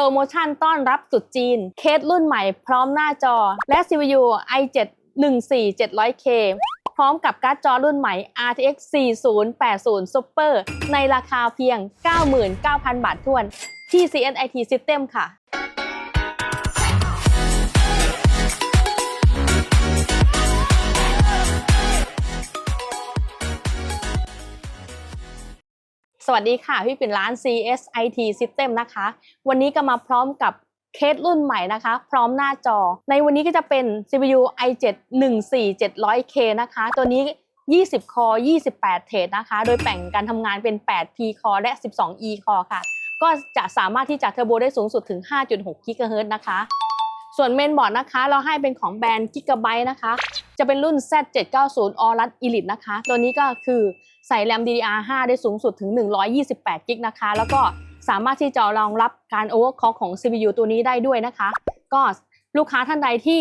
รโมชั่นต้อนรับสุดจีน เคสรุ่นใหม่พร้อมหน้าจอ และ CPU i7 14700K พร้อมกับการ์ดจอรุ่นใหม่ RTX 4080 Super ในราคาเพียง 99,000 บาททวนที่ cnit System ค่ะ สวัสดีค่ะ พี่ปิ่นร้าน CSIT System นะคะ วันนี้ก็มาพร้อมกับเคสรุ่นใหม่นะคะ พร้อมหน้าจอ ในวันนี้ก็จะเป็น CPU i7 14700K นะคะ ตัวนี้ 20 คอ 28 เทรดนะคะ โดยแบ่งการทำงานเป็น 8 P คอและ 12 E คอค่ะ ก็จะสามารถที่จะเทอร์โบได้สูงสุดถึง 5.6 GHz นะคะ ส่วนเมนบอร์ดนะคะ เราให้เป็นของแบรนด์ Gigabyte นะคะ จะเป็นรุ่น Z790 Aorus Elite นะคะ ตัวนี้ก็คือใส่แรม DDR5 ได้สูงสุดถึง 128กิกนะคะ แล้วก็สามารถที่จะรองรับการ overclock ของ CPU ตัวนี้ได้ด้วยนะคะ ก็ลูกค้าท่านใดที่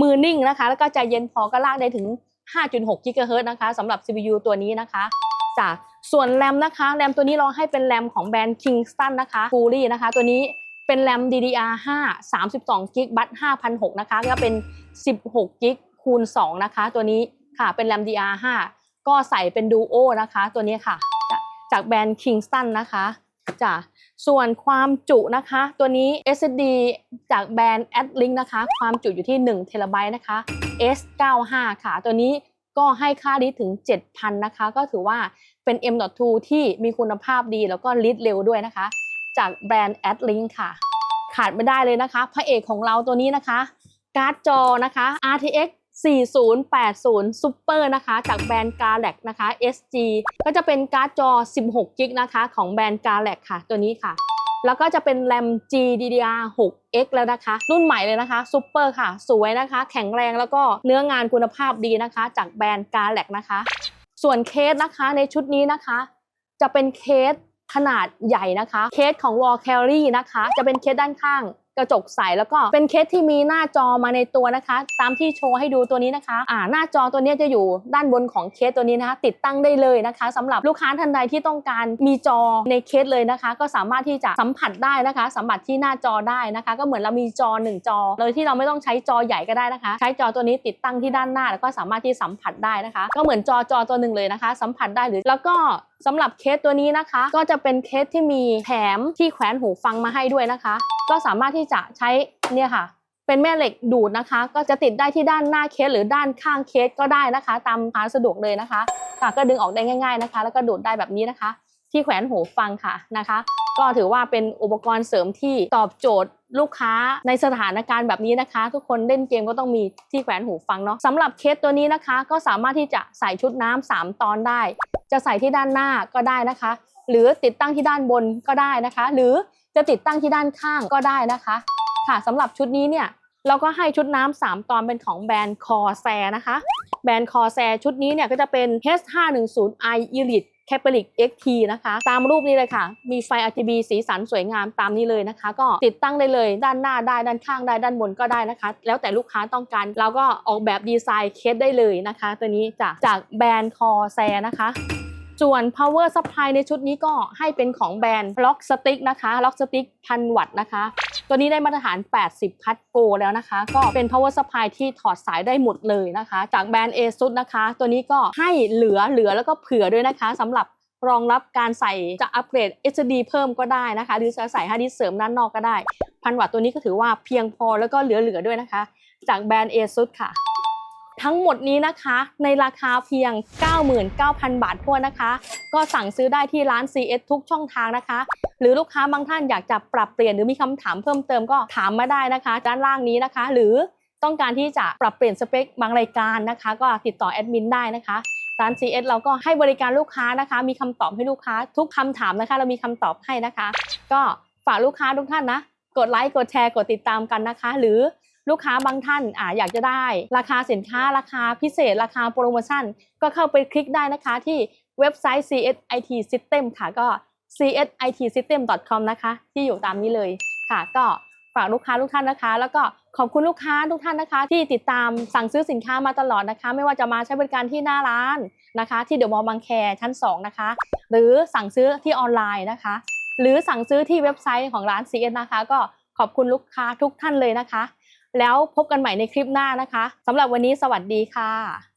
มือนิ่งนะคะ แล้วก็ใจเย็นพอก็ลากได้ถึง 5.6 GHz นะคะสำหรับ CPU ตัวนี้นะคะจ้ะส่วนแรมนะคะแรมตัวนี้เราให้เป็นแรมของแบรนด์ Kingston นะคะ Fully นะคะ ตัวนี้เป็นแรม DDR5 32กิกบัต5,006นะคะก็เป็น 16กิก คูณ 2 นะคะ ตัวนี้ค่ะเป็นแรม DR5 ก็ใส่เป็นดูโอนะคะ ตัวนี้ค่ะ จากแบรนด์ Kingston นะคะจ้ะส่วนความจุนะคะ ตัวนี้ SSD จากแบรนด์ Adlink นะคะ ความจุอยู่ที่1เทราไบต์นะคะ S95 ค่ะ ตัวนี้ก็ให้ค่าลิตถึง 7,000 นะคะ ก็ถือว่าเป็น M.2 ที่มีคุณภาพดีแล้วก็ลิตเร็วด้วยนะคะ จากแบรนด์ Adlink ค่ะ ขาดไม่ได้เลยนะคะ พระเอกของเราตัวนี้นะคะ การ์ดจอนะคะ RTX 4080 Super นะคะ จากแบรนด์ Galax นะคะ SG ก็จะเป็นการ์ดจอ 16กิกนะคะของแบรนด์ Galax ค่ะ ตัวนี้ค่ะแล้วก็จะเป็นแรม GDDR6X แล้วนะคะ รุ่นใหม่เลยนะคะ Super ค่ะ สวยนะคะ แข็งแรงแล้วก็เนื้องานคุณภาพดีนะคะ จากแบรนด์ Galax นะคะ ส่วนเคสนะคะในชุดนี้นะคะ จะเป็นเคสขนาดใหญ่นะคะ เคสของ Wall Carry นะคะ จะเป็นเคสด้านข้าง กระจกใสแล้วก็เป็นเคสที่มีหน้าจอมาในตัวนะคะ ตามที่โชว์ให้ดูตัวนี้นะคะอ่าหน้าจอตัวนี้จะอยู่ด้านบนของเคสตัวนี้นะคะ ติดตั้งได้เลยนะคะสำหรับลูกค้าท่านใดที่ต้องการมีจอในเคสเลยนะคะ ก็สามารถที่จะสัมผัสได้นะคะ สัมผัสที่หน้าจอได้นะคะ ก็เหมือนเรามีจอหนึ่งจอโดยที่เราไม่ต้องใช้จอใหญ่ก็ได้นะคะ ใช้จอตัวนี้ติดตั้งที่ด้านหน้าแล้วก็สามารถที่สัมผัสได้นะคะ ก็เหมือนจอจอตัวหนึ่งเลยนะคะ สัมผัสได้หรือแล้วก็ สำหรับเคสตัวนี้นะคะ ก็จะเป็นเคสที่มีแถมที่แขวนหูฟังมาให้ด้วยนะคะ ก็สามารถที่จะใช้เนี่ยค่ะ เป็นแม่เหล็กดูดนะคะ ก็จะติดได้ที่ด้านหน้าเคสหรือด้านข้างเคสก็ได้นะคะ ตามพานสะดวกเลยนะคะค่ะก็ดึงออกได้ง่าย ๆนะคะ แล้วก็ดูดได้แบบนี้นะคะ ที่แขวนหูฟังค่ะนะคะ ก็ถือว่าเป็นอุปกรณ์เสริมที่ตอบโจทย์ลูกค้าในสถานการณ์แบบนี้นะคะ ทุกคนเล่นเกมก็ต้องมีที่แขวนหูฟังเนาะสำหรับเคสตัวนี้นะคะ ก็สามารถที่จะใส่ชุดน้ำสามตอนได้ จะใส่ที่ด้านหน้าก็ได้นะคะ หรือติดตั้งที่ด้านบนก็ได้นะคะ หรือจะติดตั้งที่ด้านข้างก็ได้นะคะ ค่ะสำหรับชุดนี้เนี่ยเราก็ให้ชุดน้ำสามตอนเป็นของแบรนด์คอแซนะคะ แบรนด์คอแซชุดนี้เนี่ยก็จะเป็น H510i Elite Capelic XT นะคะ ตามรูปนี้เลยค่ะ มีไฟ RGB สีสันสวยงามตามนี้เลยนะคะ ก็ติดตั้งได้เลยด้านหน้าได้ด้านข้างได้ด้านบนก็ได้นะคะ แล้วแต่ลูกค้าต้องการเราก็ออกแบบดีไซน์เคสได้เลยนะคะ ตัวนี้จากจากแบรนด์คอแซนะคะส่วน power supply ในชุดนี้ก็ให้เป็นของแบรนด์ Lock Stick นะคะ Lock Stick พันวัตต์นะคะ ตัวนี้ได้มาตรฐาน 80พัทโกแล้วนะคะ ก็เป็น power supply ที่ถอดสายได้หมดเลยนะคะ จากแบรนด์ ASUS นะคะ ตัวนี้ก็ให้เหลือเหลือแล้วก็เผื่อด้วยนะคะสำหรับรองรับการใส่จะอัปเกรด HD เพิ่มก็ได้นะคะ หรือจะใส่ฮาร์ดดิสเสริมด้านนอกก็ได้ พันวัตต์ตัวนี้ก็ถือว่าเพียงพอแล้วก็เหลือๆด้วยนะคะ จากแบรนด์ ASUS ค่ะ ทั้งหมดนี้นะคะในราคาเพียง 99,000 บาททั่วนะคะ ก็สั่งซื้อได้ที่ร้าน CS ทุกช่องทางนะคะ หรือลูกค้าบางท่านอยากจะปรับเปลี่ยนหรือมีคำถามเพิ่มเติมก็ถามมาได้นะคะด้านล่างนี้นะคะ หรือต้องการที่จะปรับเปลี่ยนสเปคบางรายการนะคะ ก็ติดต่อแอดมินได้นะคะร้าน CS เราก็ให้บริการลูกค้านะคะ มีคำตอบให้ลูกค้า ทุกคำถามนะคะ เรามีคำตอบให้นะคะ ก็ฝากลูกค้าทุกท่านนะ กดไลค์กดแชร์กดติดตามกันนะคะ หรือ ลูกค้าบางท่านอาอยากจะได้ ราคาสินค้าราคาพิเศษ ราคาโปรโมชั่น ก็เข้าไปคลิกได้นะคะที่เว็บไซต์ CSIT System ค่ะก็ csitsystem.com นะคะ ที่อยู่ตามนี้เลยค่ะ ก็ฝากลูกค้าทุกท่านนะคะ แล้วก็ขอบคุณลูกค้าทุกท่านนะคะ ที่ติดตามสั่งซื้อสินค้ามาตลอดนะคะ ไม่ว่าจะมาใช้บริการที่หน้าร้านนะคะ ที่เดอะมอลล์บางแคชั้น 2 นะคะ หรือสั่งซื้อที่ออนไลน์นะคะ หรือสั่งซื้อที่เว็บไซต์ของร้าน CS นะคะ ก็ขอบคุณลูกค้าทุกท่านเลยนะคะ แล้วพบกันใหม่ในคลิปหน้านะคะสำหรับวันนี้สวัสดีค่ะ